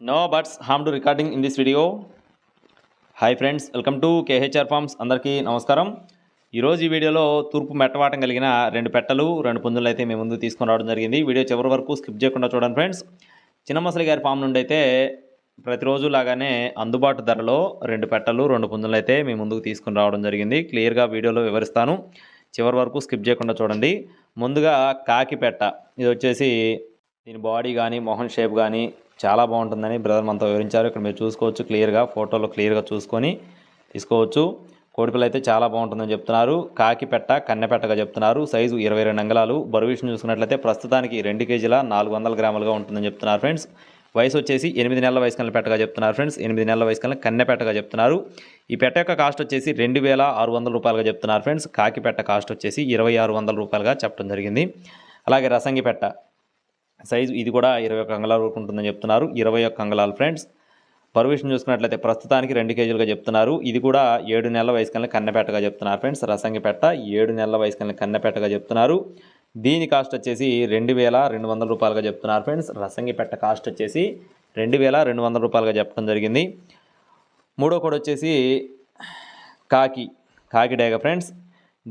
No buts ham to recording in this video hi friends welcome to KHR farms అందరికీ నమస్కారం. ఈరోజు ఈ వీడియోలో తూర్పు మెట్టవాటం కలిగిన రెండు పెట్టలు రెండు పుంజులు అయితే మేము ముందు తీసుకొని రావడం జరిగింది. వీడియో చివరి వరకు స్కిప్ చేయకుండా చూడండి ఫ్రెండ్స్ చిన్నమసలి గారి ఫామ్ నుండి అయితే ప్రతిరోజు లాగానే అందుబాటు ధరలో రెండు పెట్టలు రెండు పుంజులు అయితే మేము ముందుకు తీసుకుని రావడం జరిగింది. క్లియర్గా వీడియోలో వివరిస్తాను. చివరి వరకు స్కిప్ చేయకుండా చూడండి. ముందుగా కాకి పెట్ట. ఇది వచ్చేసి దీని బాడీ కానీ మొహన్ షేప్ కానీ చాలా బాగుంటుందని బ్రదర్ మనతో వివరించారు. ఇక్కడ మీరు చూసుకోవచ్చు క్లియర్గా ఫోటోలో క్లియర్గా చూసుకొని తీసుకోవచ్చు. కోడిపిల్ల అయితే చాలా బాగుంటుందని చెప్తున్నారు. కాకి పెట్ట కన్నెపెట్టగా చెప్తున్నారు. సైజు ఇరవై రెండు అంగళాలు. బరువు విషయం చూసుకున్నట్లయితే ప్రస్తుతానికి రెండు కేజీల నాలుగు వందల గ్రాములుగా ఉంటుందని చెప్తున్నారు ఫ్రెండ్స్. వయసు వచ్చేసి ఎనిమిది నెలల వయసు కన్నా పెట్టగా చెప్తున్నారు ఫ్రెండ్స్. ఎనిమిది నెలల వయసు కన్నా కన్నె పెట్టగా చెప్తున్నారు. ఈ పెట్ట యొక్క కాస్ట్ వచ్చేసి రెండు వేల ఆరు వందల రూపాయలుగా చెప్తున్నారు ఫ్రెండ్స్. కాకి పెట్ట కాస్ట్ వచ్చేసి ఇరవై ఆరు వందల రూపాయలుగా చెప్పడం జరిగింది. అలాగే రసంగి పెట్ట సైజు ఇది కూడా ఇరవై ఒక్క అంగళాల వరకు ఉంటుందని చెప్తున్నారు. ఇరవై ఒక్క అంగళాలు ఫ్రెండ్స్. పర్మిషన్ చూసుకున్నట్లయితే ప్రస్తుతానికి రెండు కేజీలుగా చెప్తున్నారు. ఇది కూడా ఏడు నెలల వయసు కన్నా కన్నెపెట్టగా చెప్తున్నారు ఫ్రెండ్స్. రసంగిపేట ఏడు నెలల వయసు కన్నా కన్నెపెట్టగా చెప్తున్నారు. దీని కాస్ట్ వచ్చేసి రెండు వేల రెండు వందల రూపాయలుగా చెప్తున్నారు ఫ్రెండ్స్. రసంగిపెట్ట కాస్ట్ వచ్చేసి రెండు వేల రెండు వందల రూపాయలుగా చెప్పడం జరిగింది. మూడో కూడా వచ్చేసి కాకి కాకి డేగ ఫ్రెండ్స్.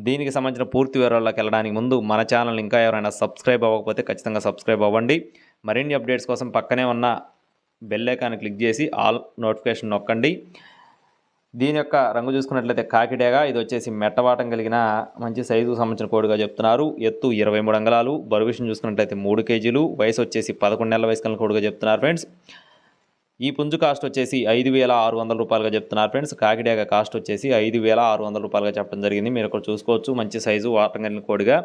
దీనికి సంబంధించిన పూర్తి వివరాల్లోకి వెళ్ళడానికి ముందు మన ఛానల్ ఇంకా ఎవరైనా సబ్స్క్రైబ్ అవ్వకపోతే ఖచ్చితంగా సబ్స్క్రైబ్ అవ్వండి. మరిన్ని అప్డేట్స్ కోసం పక్కనే ఉన్న బెల్ ఐకాన్ క్లిక్ చేసి ఆల్ నోటిఫికేషన్ నొక్కండి. దీని యొక్క రంగు చూసుకున్నట్లయితే కాకిడేగా. ఇది వచ్చేసి మెట్టవాటం కలిగిన మంచి సైజుకు సంబంధించిన కోడిగా చెప్తున్నారు. ఎత్తు ఇరవై మూడు అంగళాలు. బరువు విషయం చూసుకున్నట్లయితే మూడు కేజీలు. వయసు వచ్చేసి పదకొండు నెలల వయసు కలిగిన కోడిగా చెప్తున్నారు ఫ్రెండ్స్. ఈ పుంజు కాస్ట్ వచ్చేసి ఐదు వేల ఆరు వందల రూపాయలుగా చెప్తున్నారు ఫ్రెండ్స్. కాకిడేగ కాస్ట్ వచ్చేసి ఐదు వేల ఆరు వందల రూపాయలుగా చెప్పడం జరిగింది. మీరు ఇక్కడ చూసుకోవచ్చు. మంచి సైజు వాటం కోడిగా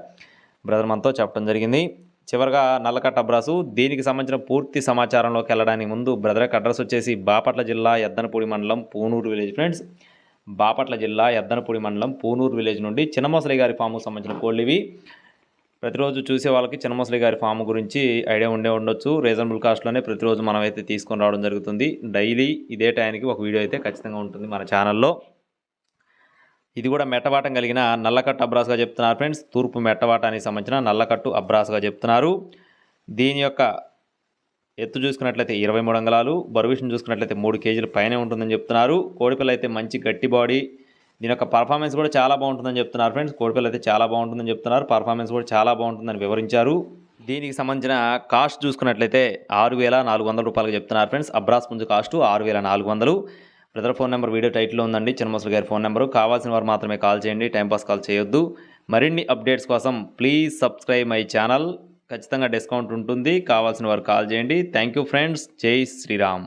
బ్రదర్ మనతో చెప్పడం జరిగింది. చివరగా నల్లకట్ట అబ్రాసు దీనికి సంబంధించిన పూర్తి సమాచారంలోకి వెళ్ళడానికి ముందు బ్రదర్ అడ్రస్ వచ్చేసి బాపట్ల జిల్లా ఎద్దనపూడి మండలం పూనూరు విలేజ్ ఫ్రెండ్స్. బాపట్ల జిల్లా ఎద్దనపూడి మండలం పూనూరు విలేజ్ నుండి చిన్నమసలి గారి ఫామ్కు సంబంధించిన కోళ్ళు ఇవి. ప్రతిరోజు చూసే వాళ్ళకి చిన్నమసలి గారి ఫామ్ గురించి ఐడియా ఉండే ఉండొచ్చు. రీజనబుల్ కాస్ట్లోనే ప్రతిరోజు మనమైతే తీసుకొని రావడం జరుగుతుంది. డైలీ ఇదే టైంకి ఒక వీడియో అయితే ఖచ్చితంగా ఉంటుంది మన ఛానల్లో. ఇది కూడా మెట్టవాటం కలిగిన నల్లకట్టు అబ్రాస్గా చెప్తున్నారు ఫ్రెండ్స్. తూర్పు మెట్టవాటానికి సంబంధించిన నల్లకట్టు అబ్రాస్గా చెప్తున్నారు. దీని యొక్క ఎత్తు చూసుకున్నట్లయితే ఇరవై మూడు అంగళాలు. బరువిషన్ చూసుకున్నట్లయితే మూడు కేజీల పైనే ఉంటుందని చెప్తున్నారు. కోడిపిల్ల అయితే మంచి గట్టి బాడీ. దీని యొక్క పర్ఫార్మెన్స్ కూడా చాలా బాగుంటుందని చెప్తున్నారు ఫ్రెండ్స్ కోడిపిల్ల అయితే చాలా బాగుంటుందని చెప్తున్నారు. పర్ఫార్మెన్స్ కూడా చాలా బాగుంటుందని వివరించారు. దీనికి సంబంధించిన కాస్ట్ చూసుకున్నట్లయితే ఆరు వేల నాలుగు వందల రూపాయలకు చెప్తున్నారు ఫ్రెండ్స్ అబ్రాస్ పుంజు కాస్ట్ ఆరు వేల నాలుగు వందలు. బ్రదర్ ఫోన్ నెంబర్ వీడియో టైట్లో ఉందండి. చిన్నమసలు గారి ఫోన్ నెంబరు. కావాల్సిన వారు మాత్రమే కాల్ చేయండి. టైంపాస్ కాల్ చేయొద్దు. మరిన్ని అప్డేట్స్ కోసం ప్లీజ్ సబ్స్క్రైబ్ మై ఛానల్ ఖచ్చితంగా డిస్కౌంట్ ఉంటుంది. కావాల్సిన వారు కాల్ చేయండి. థ్యాంక్ యూ ఫ్రెండ్స్ జై శ్రీరామ్.